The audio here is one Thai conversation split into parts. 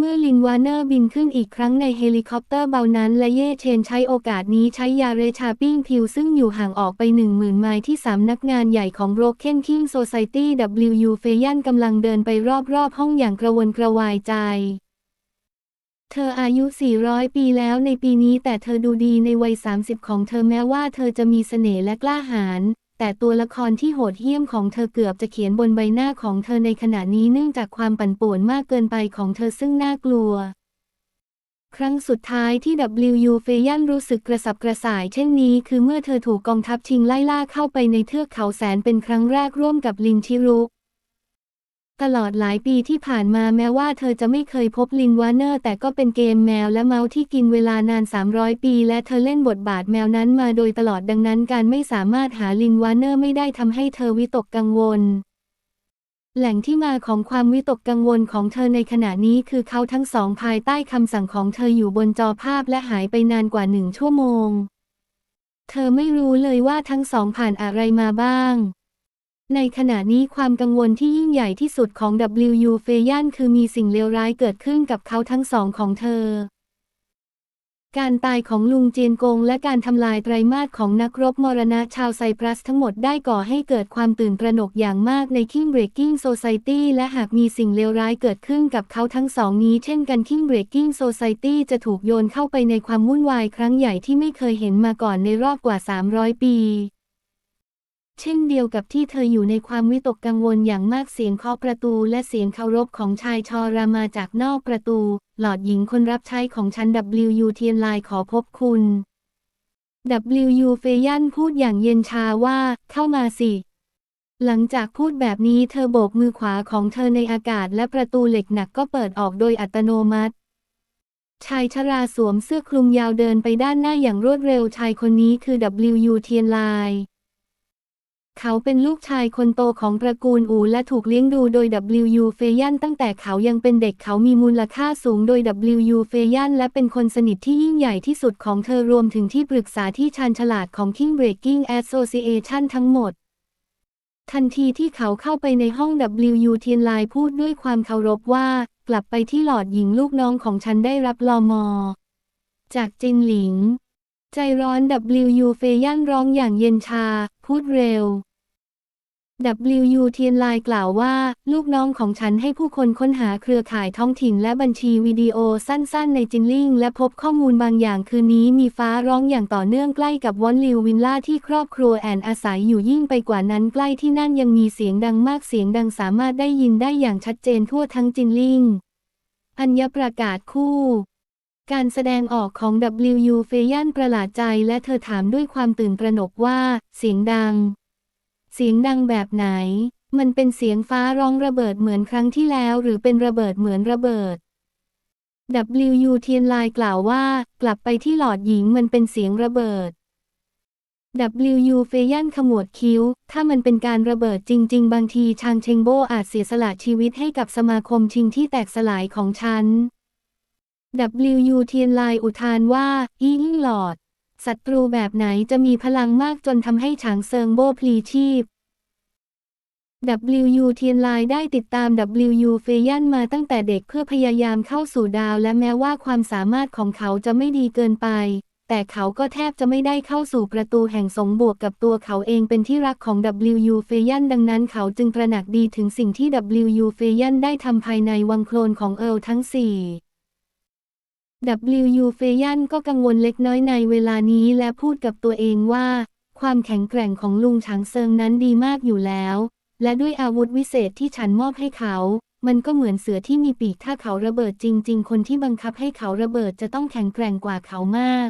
เมื่อลินวาเนอร์บินขึ้นอีกครั้งในเฮลิคอปเตอร์เบานั้น และเย่เชนใช้โอกาสนี้ใช้ยาเรชาปิ้งพิวซึ่งอยู่ห่างออกไปหนึ่งหมื่นไมล์ที่สำนักงานใหญ่ของ Broken King Society W เฟยันกำลังเดินไปรอบๆ ห้องอย่างกระวนกระวายใจ เธออายุ 400 ปีแล้วในปีนี้แต่เธอดูดีในวัย 30 ของเธอแม้ว่าเธอจะมีเสน่ห์และกล้าหาญ แต่ตัวละครที่โหดเหี้ยมของเธอเกือบจะเขียนบนใบหน้าของเธอในขณะนี้เนื่องจากความปั่นป่วนมากเกินไปของเธอซึ่งน่ากลัว ครั้งสุดท้ายที่ WU เฟยันรู้สึกกระสับกระส่ายเช่นนี้คือเมื่อเธอถูกกองทัพชิงไล่ล่าเข้าไปในเทือกเขาแสนเป็นครั้งแรกร่วมกับลินชิรุก ตลอดหลายปีที่ผ่านมาแม้ว่าเธอจะไม่เคยพบลินวาเนอร์แต่ก็เป็นเกมแมวและเมาส์ที่กินเวลานาน 300 ปี และเธอเล่นบทบาทแมวนั้นมาโดยตลอดดังนั้นการไม่สามารถหาลินวาเนอร์ไม่ได้ทำให้เธอวิตกกังวล แหล่งที่มาของความวิตกกังวลของเธอในขณะนี้คือเขาทั้งสองภายใต้คำสั่งของเธออยู่บนจอภาพและหายไปนานกว่าหนึ่งชั่วโมง เธอไม่รู้เลยว่าทั้งสองผ่านอะไรมาบ้าง ในขณะนี้ความกังวลที่ยิ่งใหญ่ที่สุดของ W. U. เฟยันคือมีสิ่งเลวร้ายเกิดขึ้นกับเขาทั้งสองของเธอ การตายของลุงเจียนกงและการทำลายไตรมาสของนักรบมรณะชาวไซปรัสทั้งหมดได้ก่อให้เกิดความตื่นตระหนกอย่างมากใน King Breaking Society และหากมีสิ่งเลวร้ายเกิดขึ้นกับเขาทั้งสองนี้เช่นกัน King Breaking Society จะถูกโยนเข้าไปในความวุ่นวายครั้งใหญ่ที่ไม่เคยเห็นมาก่อนในรอบกว่า 300 ปี เช่นเดียวกับที่เธออยู่ในความวิตกกังวลอย่างมากเสียงเคาะประตูและเสียงเคารพของชายชอรามาจากนอกประตู หลอดหญิงคนรับใช้ของฉัน W เทียนลน์ขอพบคุณ W เฟยันพูดอย่างเย็นชาว่า เข้ามาสิ หลังจากพูดแบบนี้เธอโบกมือขวาของเธอในอากาศและประตูเหล็กหนักก็เปิดออกโดยอัตโนมัติชายชราสวมเสื้อคลุมยาวเดินไปด้านหน้าอย่างรวดเร็วชายคนนี้คือ W เทียนลน์ เขาเป็นลูกชายคนโตของตระกูลอูและถูกเลี้ยงดูโดย W เฟยันตั้งแต่เขายังเป็นเด็กเขามีมูลค่าสูงโดย W เฟยันและเป็นคนสนิทที่ยิ่งใหญ่ที่สุดของเธอรวมถึงที่ปรึกษาที่ชาญฉลาดของ King Breaking Association ทั้งหมด ทันทีที่เขาเข้าไปในห้อง W เทียนไลน์พูดด้วยความเคารพว่า กลับไปที่หลอดหญิงลูกน้องของฉันได้รับลอมอ จากจินหลิง ใจร้อน W เฟยันร้องอย่างเย็นชา พูดเร็ว W เทียนลน์กล่าวว่า ลูกน้องของฉันให้ผู้คนค้นหาเครือข่ายท้องถิ่นและบัญชีวิดีโอสั้นๆ ในจินลิงและพบข้อมูลบางอย่างคืนนี้มีฟ้าร้องอย่างต่อเนื่องใกล้กับวอนลิววิลล่าที่ครอบครัวแอนอาศัยอยู่ยิ่งไปกว่านั้นใกล้ที่นั่นยังมีเสียงดังมากเสียงดังสามารถได้ยินได้อย่างชัดเจนทั่วทั้งจินลิงอัญญประกาศคู่ การแสดงออกของ WU เฟยันประหลาดใจและเธอถามด้วยความตื่นตระหนกว่า เสียงดัง เสียงดังแบบไหน มันเป็นเสียงฟ้าร้องระเบิดเหมือนครั้งที่แล้ว หรือเป็นระเบิดเหมือนระเบิด W เทียนลน์กล่าวว่า กลับไปที่หลอดหญิงมันเป็นเสียงระเบิด W เฟยันขมวดคิ้ว ถ้ามันเป็นการระเบิดจริง ๆ บางทีชางเชงโบอาจเสียสละชีวิตให้กับสมาคมชิงที่แตกสลายของฉัน W เทียนลน์อุทานว่า อีงหลอด ศัตรูแบบไหนจะมีพลังมากจนทำให้ฉางเซิงโบพลีชีพ WU เทียนไลน์ได้ติดตาม WU เฟยันมาตั้งแต่เด็กเพื่อพยายามเข้าสู่ดาว และแม้ว่าความสามารถของเขาจะไม่ดีเกินไป แต่เขาก็แทบจะไม่ได้เข้าสู่ประตูแห่งสงบวกกับตัวเขาเองเป็นที่รักของ WU เฟยันดังนั้นเขาจึงตระหนักดีถึงสิ่งที่ WU เฟยันได้ทำภายในวังโคลนของเอิร์ลทั้งสี่ W เฟยันก็กังวลเล็กน้อยในเวลานี้และพูดกับตัวเองว่า ความแข็งแกร่งของลุงฉางเซิงนั้นดีมากอยู่แล้ว และด้วยอาวุธวิเศษที่ฉันมอบให้เขา มันก็เหมือนเสือที่มีปีกถ้าเขาระเบิดจริง ๆ คนที่บังคับให้เขาระเบิดจะต้องแข็งแกร่งกว่าเขามาก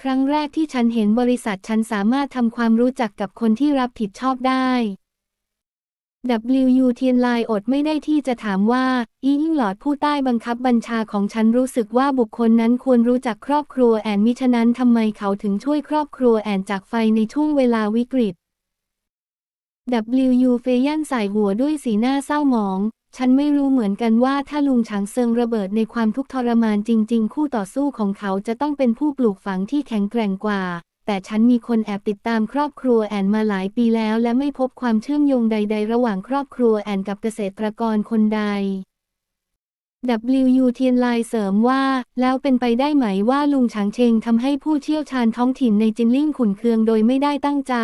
ครั้งแรกที่ฉันเห็นบริษัทฉันสามารถทำความรู้จักกับคนที่รับผิดชอบได้ W เทียนลน์อดไม่ได้ที่จะถามว่า อีอิงหลอดผู้ใต้บังคับบัญชาของฉันรู้สึกว่าบุคคลนั้นควรรู้จักครอบครัวแอนมิฉะนั้นทำไมเขาถึงช่วยครอบครัวแอนจากไฟในช่วงเวลาวิกฤต WU เฟยันใส่หัวด้วยสีหน้าเศร้าหมอง ฉันไม่รู้เหมือนกันว่าถ้าลุงฉางเซิงระเบิดในความทุกข์ทรมานจริง ๆ คู่ต่อสู้ของเขาจะต้องเป็นผู้ปลูกฝังที่แข็งแกร่งกว่า แต่ฉันมีคนแอบติดตามครอบครัวแอนมาหลายปีแล้ว และไม่พบความเชื่อมโยงใด ๆ ระหว่างครอบครัวแอนกับเกษตรกรคนใด WU เทียนไลเสริมว่า แล้วเป็นไปได้ไหมว่าลุงฉางเชงทำให้ผู้เชี่ยวชาญท้องถิ่นในจินลิ่งขุนเคืองโดยไม่ได้ตั้งใจ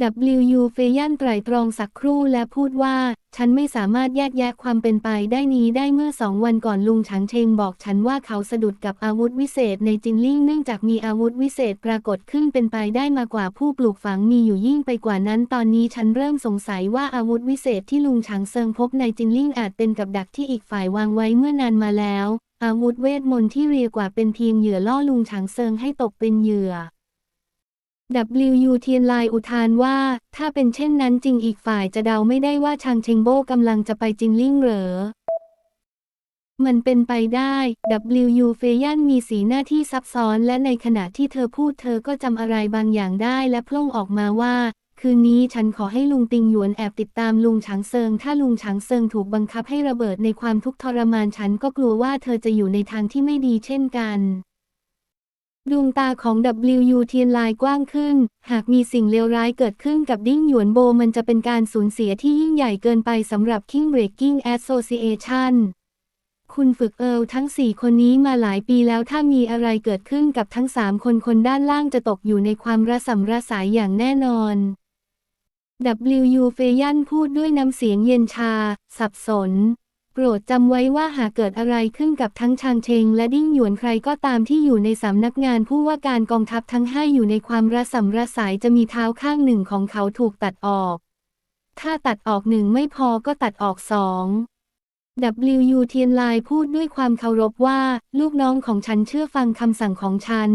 WU เฟยันไตรตรองสักครู่และพูดว่า ฉันไม่สามารถแยกแยะความเป็นไปได้นี้ได้เมื่อสองวันก่อนลุงฉางเชงบอกฉันว่าเขาสะดุดกับอาวุธวิเศษในจินลิ่งเนื่องจากมีอาวุธวิเศษปรากฏขึ้นเป็นไปได้มากกว่าผู้ปลูกฝังมีอยู่ยิ่งไปกว่านั้น ตอนนี้ฉันเริ่มสงสัยว่าอาวุธวิเศษที่ลุงฉางเซิงพบในจินลิ่งอาจเป็นกับดักที่อีกฝ่ายวางไว้เมื่อนานมาแล้ว อาวุธเวทมนต์ที่เรียกว่าเป็นเพียงเหยื่อล่อลุงฉางเซิงให้ตกเป็นเหยื่อ WU เทียนลน์อุทานว่า ถ้าเป็นเช่นนั้นจริงอีกฝ่ายจะเดาไม่ได้ว่าชางเชงโบกำลังจะไปจินลิ่งเหรอ มันเป็นไปได้ WU เฟยันมีสีหน้าที่ซับซ้อนและในขณะที่เธอพูดเธอก็จำอะไรบางอย่างได้และพล่งออกมาว่า คืนนี้ฉันขอให้ลุงติงหยวนแอบติดตามลุงฉางเซิง ถ้าลุงฉางเซิงถูกบังคับให้ระเบิดในความทุกข์ทรมานฉันก็กลัวว่าเธอจะอยู่ในทางที่ไม่ดีเช่นกัน ดวงตาของ WU เทียนลายกว้างขึ้น หากมีสิ่งเลวร้ายเกิดขึ้นกับดิ้งหยวนโบมันจะเป็นการสูญเสียที่ยิ่งใหญ่เกินไปสำหรับ King Breaking Association คุณฝึกเอิลทั้ง 4 คนนี้มาหลายปีแล้วถ้ามีอะไรเกิดขึ้นกับทั้ง 3 คนคนด้านล่างจะตกอยู่ในความระสำระสายอย่างแน่นอน WU เฟยันพูดด้วยน้ำเสียงเย็นชา สับสน โปรดจำไว้ว่าหากเกิดอะไรขึ้นกับทั้งชางเชง และดิ้งหยวนใครก็ตามที่อยู่ในสำนักงานผู้ว่าการกองทัพทั้งห้าอยู่ในความระสำระสายจะมีเท้าข้างหนึ่งของเขาถูกตัดออก ถ้าตัดออกหนึ่งไม่พอก็ตัดออกสอง WU เทียนลายพูดด้วยความเคารพว่า ลูกน้องของฉันเชื่อฟังคำสั่งของฉัน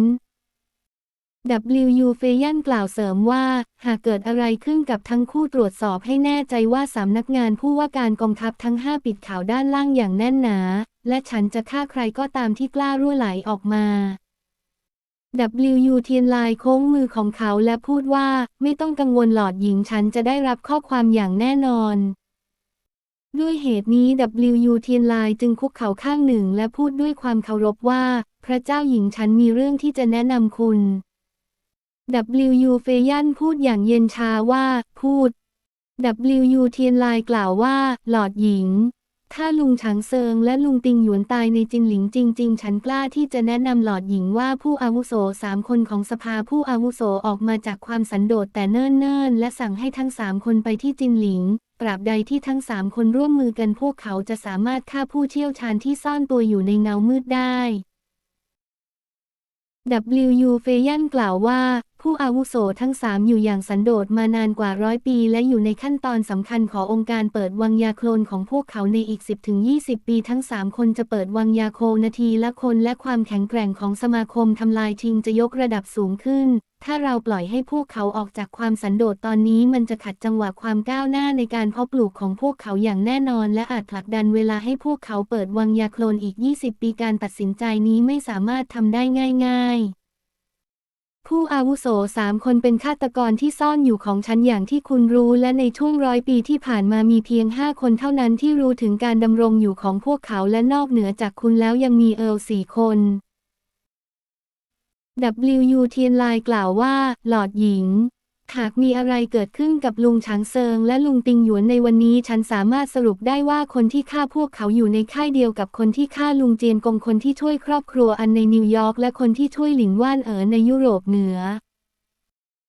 WU เฟยันกล่าวเสริมว่า หากเกิดอะไรขึ้นกับทั้งคู่ตรวจสอบให้แน่ใจว่าสำนักงานผู้ว่าการกองทัพทั้งห้าปิดข่าวด้านล่างอย่างแน่นหนา และฉันจะฆ่าใครก็ตามที่กล้ารั่วไหลออกมา WU เทียนลายโค้งมือของเขาและพูดว่า ไม่ต้องกังวลหลอดหญิงฉันจะได้รับข้อความอย่างแน่นอน ด้วยเหตุนี้ WU เทียนลายจึงคุกเข่าข้างหนึ่งและพูดด้วยความเคารพว่า พระเจ้าหญิงฉันมีเรื่องที่จะแนะนำคุณ WU เฟยันพูดอย่างเย็นชาว่า พูด WU เทียนลายกล่าวว่า หลอดหญิง ถ้าลุงฉางเซิงและลุงติงหยวนตายในจินหลิงจริง ๆ ฉันกล้าที่จะแนะนำหลอดหญิงว่าผู้อาวุโสสามคนของสภาผู้อาวุโสออกมาจากความสันโดษแต่เนิ่นๆ และสั่งให้ทั้งสามคนไปที่จินหลิงตราบใดที่ทั้งสามคนร่วมมือกันพวกเขาจะสามารถฆ่าผู้เชี่ยวชาญที่ซ่อนตัวอยู่ในเงามืดได้ WU เฟยันกล่าวว่า ผู้อาวุโสทั้งสามอยู่อย่างสันโดษมานานกว่าร้อยปี และอยู่ในขั้นตอนสำคัญขององค์การเปิดวังยาโคลนของพวกเขาในอีก 10-20 ปีทั้งสามคนจะเปิดวังยาโคลนาทีละคนและความแข็งแกร่งของสมาคมทำลายชิงจะยกระดับสูงขึ้น ถ้าเราปล่อยให้พวกเขาออกจากความสันโดษตอนนี้มันจะขัดจังหวะความก้าวหน้าในการเพาะปลูกของพวกเขาอย่างแน่นอน และอาจผลักดันเวลาให้พวกเขาเปิดวังยาโคลนอีก 20 ปีการตัดสินใจนี้ไม่สามารถทำได้ง่าย ๆ ผู้อาวุโสสามคนเป็นฆาตกรที่ซ่อนอยู่ของฉันอย่างที่คุณรู้และในช่วงร้อยปีที่ผ่านมามีเพียงห้าคนเท่านั้นที่รู้ถึงการดำรงอยู่ของพวกเขาและนอกเหนือจากคุณแล้วยังมีเอิลสี่คน WU เทียนลายกล่าวว่า หลอดหญิง หากมีอะไรเกิดขึ้นกับลุงฉางเซิงและลุงติงหยวนในวันนี้ฉันสามารถสรุปได้ว่าคนที่ฆ่าพวกเขาอยู่ในค่ายเดียวกับคนที่ฆ่าลุงเจียนกงคนที่ช่วยครอบครัวอันในนิวยอร์กและคนที่ช่วยหลินว่านเอ๋อในยุโรปเหนือ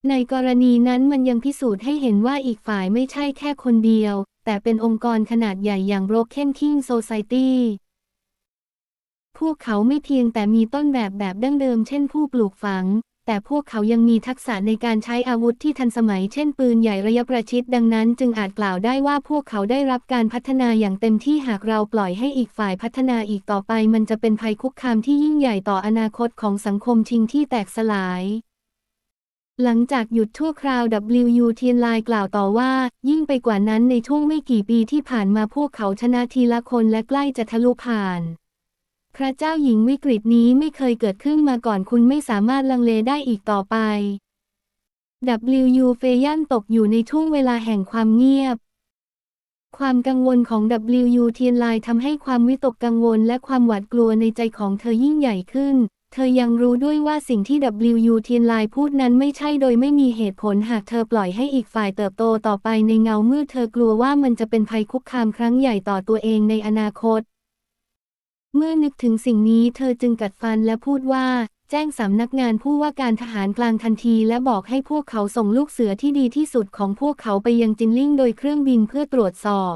ในกรณีนั้นมันยังพิสูจน์ให้เห็นว่าอีกฝ่ายไม่ใช่แค่คนเดียว แต่เป็นองค์กรขนาดใหญ่อย่าง Broken King Society พวกเขาไม่เพียงแต่มีต้นแบบแบบดั้งเดิมเช่นผู้ปลูกฝัง แต่พวกเขายังมีทักษะในการใช้อาวุธที่ทันสมัย เช่นปืนใหญ่ระยะประชิดดังนั้น จึงอาจกล่าวได้ว่าพวกเขาได้รับการพัฒนาอย่างเต็มที่หากเราปล่อยให้อีกฝ่ายพัฒนาอีกต่อไป มันจะเป็นภัยคุกคามที่ยิ่งใหญ่ต่ออนาคตของสังคมชิงที่แตกสลายหลังจากหยุดชั่วคราว WU เทียนไลน์กล่าวต่อว่า ยิ่งไปกว่านั้นในช่วงไม่กี่ปีที่ผ่านมาพวกเขาชนะทีละคนและใกล้จะทะลุผ่าน พระเจ้าหญิงวิกฤตนี้ไม่เคยเกิดขึ้นมาก่อนคุณไม่สามารถลังเลได้อีกต่อไป WU เฟยันตกอยู่ในช่วงเวลาแห่งความเงียบ ความกังวลของ WU เทียนไลน์ทำให้ความวิตกกังวลและความหวาดกลัวในใจของเธอยิ่งใหญ่ขึ้น เธอยังรู้ด้วยว่าสิ่งที่ W เทียนไลน์พูดนั้นไม่ใช่โดยไม่มีเหตุผลหากเธอปล่อยให้อีกฝ่ายเติบโตต่อไปในเงาเมื่อเธอกลัวว่ามันจะเป็นภัยคุกคามครั้งใหญ่ต่อตัวเองในอนาคต เมื่อนึกถึงสิ่งนี้เธอจึงกัดฟันและพูดว่า แจ้งสำนักงานผู้ว่าการทหารกลางทันที และบอกให้พวกเขาส่งลูกเสือที่ดีที่สุดของพวกเขาไปยังจินลิ่งโดยเครื่องบินเพื่อตรวจสอบ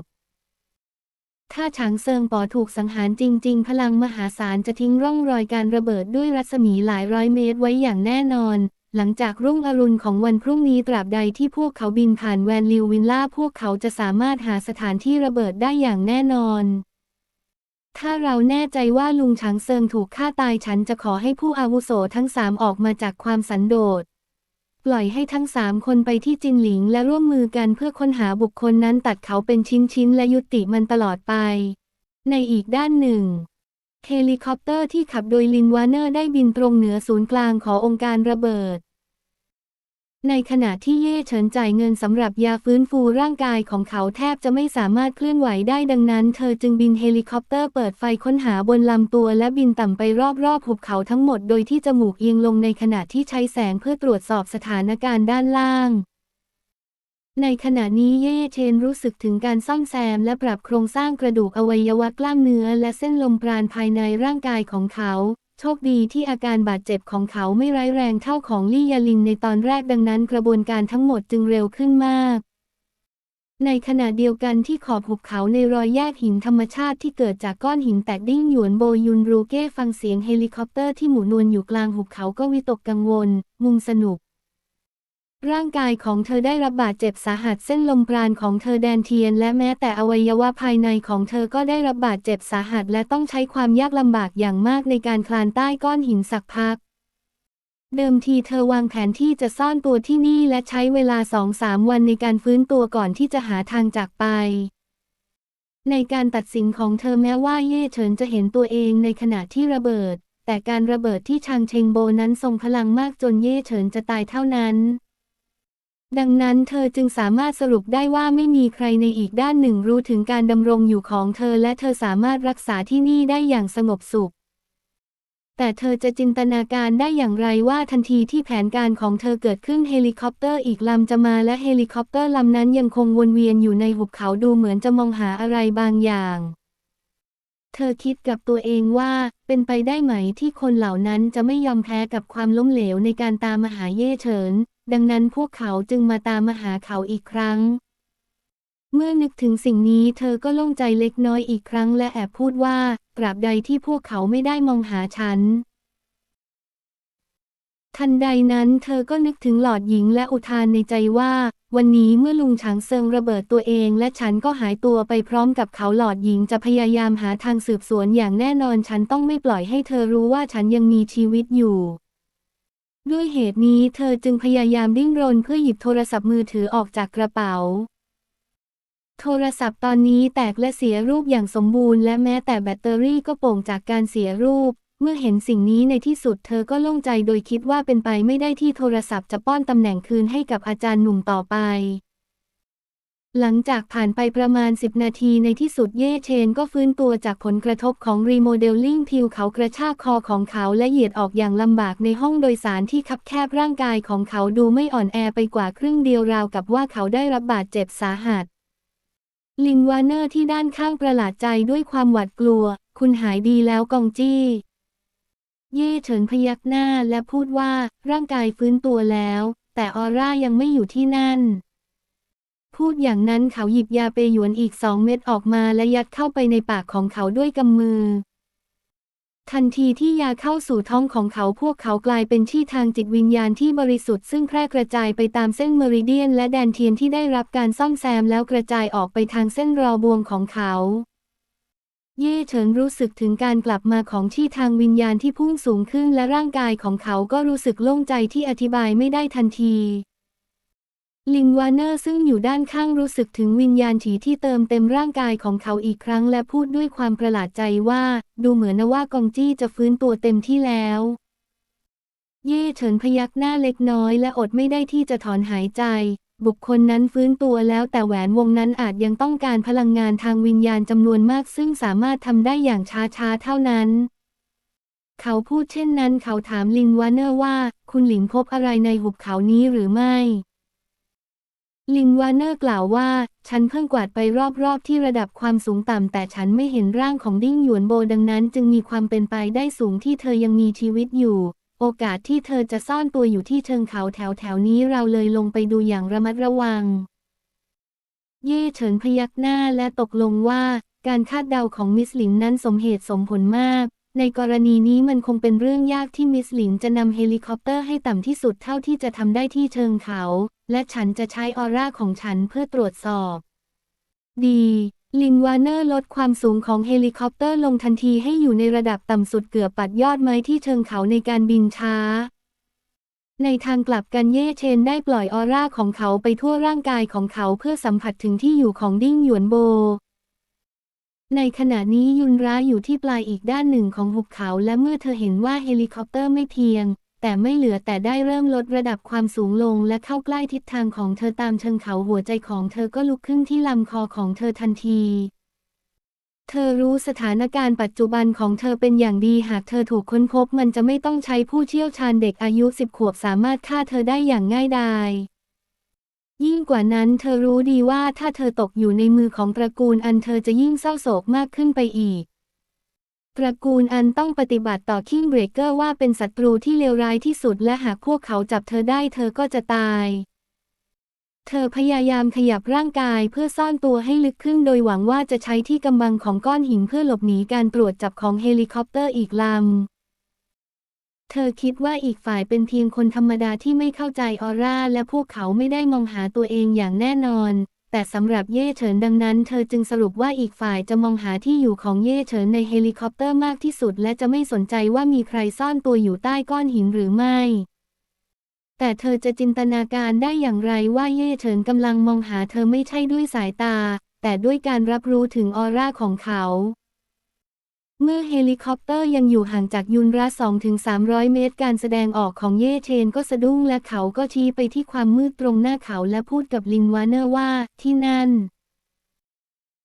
ถ้าฉางเซิงปอถูกสังหารจริง ๆ พลังมหาศาลจะทิ้งร่องรอยการระเบิดด้วยรัศมีหลายร้อยเมตรไว้อย่างแน่นอน หลังจากรุ่งอรุณของวันพรุ่งนี้ตราบใดที่พวกเขาบินผ่านแวนลิววินล่าพวกเขาจะสามารถหาสถานที่ระเบิดได้อย่างแน่นอน ถ้าเราแน่ใจว่าลุงฉางเซิงถูกฆ่าตายฉันจะขอให้ผู้อาวุโสทั้งสามออกมาจากความสันโดษ ปล่อยให้ทั้งสามคนไปที่จินหลิงและร่วมมือกันเพื่อค้นหาบุคคลนั้นตัดเขาเป็นชิ้นๆและยุติมันตลอดไป ในอีกด้านหนึ่งเฮลิคอปเตอร์ที่ขับโดยลินวาเนอร์ได้บินตรงเหนือศูนย์กลางขององค์การระเบิด ในขณะที่เย่เฉินจ่ายเงินสำหรับยาฟื้นฟูร่างกายของเขาแทบจะไม่สามารถเคลื่อนไหวได้ดังนั้น เธอจึงบินเฮลิคอปเตอร์เปิดไฟค้นหาบนลำตัวและบินต่ำไปรอบๆหุบเขาทั้งหมดโดยที่จมูกเอียงลงในขณะที่ใช้แสงเพื่อตรวจสอบสถานการณ์ด้านล่าง ในขณะนี้เย่เชนรู้สึกถึงการซ่อมแซมและปรับโครงสร้างกระดูกอวัยวะกล้ามเนื้อและเส้นลมปราณภายในร่างกายของเขา โชคดีที่อาการบาดเจ็บของเขาไม่ร้ายแรงเท่าของลี่ยาลินในตอนแรกดังนั้นกระบวนการทั้งหมดจึงเร็วขึ้นมาก ในขณะเดียวกันที่ขอบหุบเขาในรอยแยกหินธรรมชาติที่เกิดจากก้อนหินแตกดิ้งหยวนโบยุนรูเก้ฟังเสียงเฮลิคอปเตอร์ที่หมุนวนอยู่กลางหุบเขาก็วิตกกังวล มุงสนุก ร่างกายของเธอได้รับบาดเจ็บสาหัสเส้นลมปราณของเธอแดนเทียน และแม้แต่อวัยวะภายในของเธอก็ได้รับบาดเจ็บสาหัส และต้องใช้ความยากลำบากอย่างมากในการคลานใต้ก้อนหินสักพัก เดิมทีเธอวางแผนที่จะซ่อนตัวที่นี่และใช้เวลาสองสามวันในการฟื้นตัวก่อนที่จะหาทางจากไป ในการตัดสินของเธอแม้ว่าเย่เฉินจะเห็นตัวเองในขณะที่ระเบิด แต่การระเบิดที่ชางเชงโบนั้นทรงพลังมากจนเย่เฉินจะตายเท่านั้น ดังนั้นเธอจึงสามารถสรุปได้ว่าไม่มีใครในอีกด้านหนึ่งรู้ถึงการดำรงอยู่ของเธอและเธอสามารถรักษาที่นี่ได้อย่างสงบสุข แต่เธอจะจินตนาการได้อย่างไรว่าทันทีที่แผนการของเธอเกิดขึ้นเฮลิคอปเตอร์อีกลำจะมาและเฮลิคอปเตอร์ลำนั้นยังคงวนเวียนอยู่ในหุบเขาดูเหมือนจะมองหาอะไรบางอย่างเธอคิดกับตัวเองว่า เป็นไปได้ไหมที่คนเหล่านั้นจะไม่ยอมแพ้กับความล้มเหลวในการตามมหาเย่เฉิน ดังนั้นพวกเขาจึงมาตามมาหาเขาอีกครั้ง เมื่อนึกถึงสิ่งนี้เธอก็โล่งใจเล็กน้อยอีกครั้งและแอบพูดว่าตราบใดที่พวกเขาไม่ได้มองหาฉัน ทันใดนั้นเธอก็นึกถึงหลอดหญิงและอุทานในใจว่า วันนี้เมื่อลุงฉางเซิงระเบิดตัวเอง และฉันก็หายตัวไปพร้อมกับเขาหลอดหญิงจะพยายามหาทางสืบสวนอย่างแน่นอนฉันต้องไม่ปล่อยให้เธอรู้ว่าฉันยังมีชีวิตอยู่ ด้วยเหตุนี้เธอจึงพยายามดิ้นรนเพื่อหยิบโทรศัพท์มือถือออกจากกระเป๋า โทรศัพท์ตอนนี้แตกและเสียรูปอย่างสมบูรณ์และแม้แต่แบตเตอรี่ก็โป่งจากการเสียรูป เมื่อเห็นสิ่งนี้ในที่สุดเธอก็โล่งใจโดยคิดว่าเป็นไปไม่ได้ที่โทรศัพท์จะป้อนตำแหน่งคืนให้กับอาจารย์หนุ่มต่อไป หลังจากผ่านไปประมาณ 10 นาทีในที่สุดเย่เชนก็ฟื้นตัวจากผลกระทบของรีโมเดลลิ่งผิวเขากระชากคอของเขาและเหยียดออกอย่างลำบากในห้องโดยสารที่คับแคบร่างกายของเขาดูไม่อ่อนแอไปกว่าครึ่งเดียวราวกับว่าเขาได้รับบาดเจ็บสาหัส ลินวาเนอร์ที่ด้านข้างประหลาดใจด้วยความหวาดกลัว คุณหายดีแล้วกองจี้ เย่เฉินพยักหน้าและพูดว่าร่างกายฟื้นตัวแล้ว แต่ออร่ายังไม่อยู่ที่นั่น พูดอย่างนั้นเขาหยิบยาเปหยวนอีกสองเม็ดออกมาและยัดเข้าไปในปากของเขาด้วยกำมือ ทันทีที่ยาเข้าสู่ท้องของเขาพวกเขากลายเป็นที่ทางจิตวิญญาณที่บริสุทธิ์ซึ่งแพร่กระจายไปตามเส้นเมริเดียนและแดนเทียนที่ได้รับการซ่อมแซมแล้วกระจายออกไปทางเส้นรอบวงของเขา เย่เฉินรู้สึกถึงการกลับมาของที่ทางวิญญาณที่พุ่งสูงขึ้นและร่างกายของเขาก็รู้สึกโล่งใจที่อธิบายไม่ได้ทันที ลินวาเนอร์ซึ่งอยู่ด้านข้างรู้สึกถึงวิญญาณฉีที่เติมเต็มร่างกายของเขาอีกครั้งและพูดด้วยความประหลาดใจว่า ดูเหมือนว่ากองจี้จะฟื้นตัวเต็มที่แล้ว เย่เฉินพยักหน้าเล็กน้อยและอดไม่ได้ที่จะถอนหายใจ บุคคลนั้นฟื้นตัวแล้วแต่แหวนวงนั้นอาจยังต้องการพลังงานทางวิญญาณจำนวนมาก ซึ่งสามารถทำได้อย่างช้าๆเท่านั้นเขาพูดเช่นนั้นเขาถามลินวาเนอร์ว่า คุณหลินพบอะไรในหุบเขานี้หรือไม่ ลินวาเนอร์กล่าวว่า ฉันเพิ่งกวาดไปรอบๆ ที่ระดับความสูงต่ำ แต่ฉันไม่เห็นร่างของดิ้งหยวนโบดังนั้นจึงมีความเป็นไปได้สูงที่เธอยังมีชีวิตอยู่ โอกาสที่เธอจะซ่อนตัวอยู่ที่เชิงเขาแถวแถวๆนี้เราเลยลงไปดูอย่างระมัดระวัง เย่เฉินพยักหน้าและตกลงว่า การคาดเดาของมิสหลินนั้นสมเหตุสมผลมาก ในกรณีนี้มันคงเป็นเรื่องยากที่มิสหลินจะนำเฮลิคอปเตอร์ให้ต่ำที่สุดเท่าที่จะทำได้ที่เชิงเขา และฉันจะใช้ออร่าของฉันเพื่อตรวจสอบ ดี ลินวาเนอร์ลดความสูงของเฮลิคอปเตอร์ลงทันทีให้อยู่ในระดับต่ำสุดเกือบปัดยอดไม้ที่เชิงเขาในการบินช้า ในทางกลับกันเย่เชนได้ปล่อยออร่าของเขาไปทั่วร่างกายของเขาเพื่อสัมผัสถึงที่อยู่ของดิ้งหยวนโบในขณะนี้ยุนร้าอยู่ที่ปลายอีกด้านหนึ่งของหุบเขาและเมื่อเธอเห็นว่าเฮลิคอปเตอร์ไม่เพียง แต่ไม่เหลือแต่ได้เริ่มลดระดับความสูงลงและเข้าใกล้ทิศทางของเธอตามเชิงเขาหัวใจของเธอก็ลุกขึ้นที่ลำคอของเธอทันที เธอรู้สถานการณ์ปัจจุบันของเธอเป็นอย่างดีหากเธอถูกค้นพบมันจะไม่ต้องใช้ผู้เชี่ยวชาญเด็กอายุสิบขวบสามารถฆ่าเธอได้อย่างง่ายดายยิ่งกว่านั้นเธอรู้ดีว่าถ้าเธอตกอยู่ในมือของตระกูลอันเธอจะยิ่งเศร้าโศกมากขึ้นไปอีก ตระกูลอันต้องปฏิบัติต่อคิงเบรเกอร์ว่าเป็นศัตรูที่เลวร้ายที่สุดและหากพวกเขาจับเธอได้เธอก็จะตาย เธอพยายามขยับร่างกายเพื่อซ่อนตัวให้ลึกขึ้นโดยหวังว่าจะใช้ที่กำบังของก้อนหินเพื่อหลบหนีการตรวจจับของเฮลิคอปเตอร์อีกลำ เธอคิดว่าอีกฝ่ายเป็นเพียงคนธรรมดาที่ไม่เข้าใจออร่าและพวกเขาไม่ได้มองหาตัวเองอย่างแน่นอน แต่สำหรับเย่เฉินดังนั้น เธอจึงสรุปว่าอีกฝ่ายจะมองหาที่อยู่ของเย่เฉินในเฮลิคอปเตอร์มากที่สุด และจะไม่สนใจว่ามีใครซ่อนตัวอยู่ใต้ก้อนหินหรือไม่ แต่เธอจะจินตนาการได้อย่างไรว่าเย่เฉินกำลังมองหาเธอไม่ใช่ด้วยสายตา แต่ด้วยการรับรู้ถึงออร่าของเขา เมื่อเฮลิคอปเตอร์ยังอยู่ห่างจากยุนระ2-300 เมตร การแสดงออกของเย่เชนก็สะดุ้งและเขาก็ชี้ไปที่ความมืดตรงหน้าเขาและพูดกับลินวาเนอร์ว่า ที่นั่น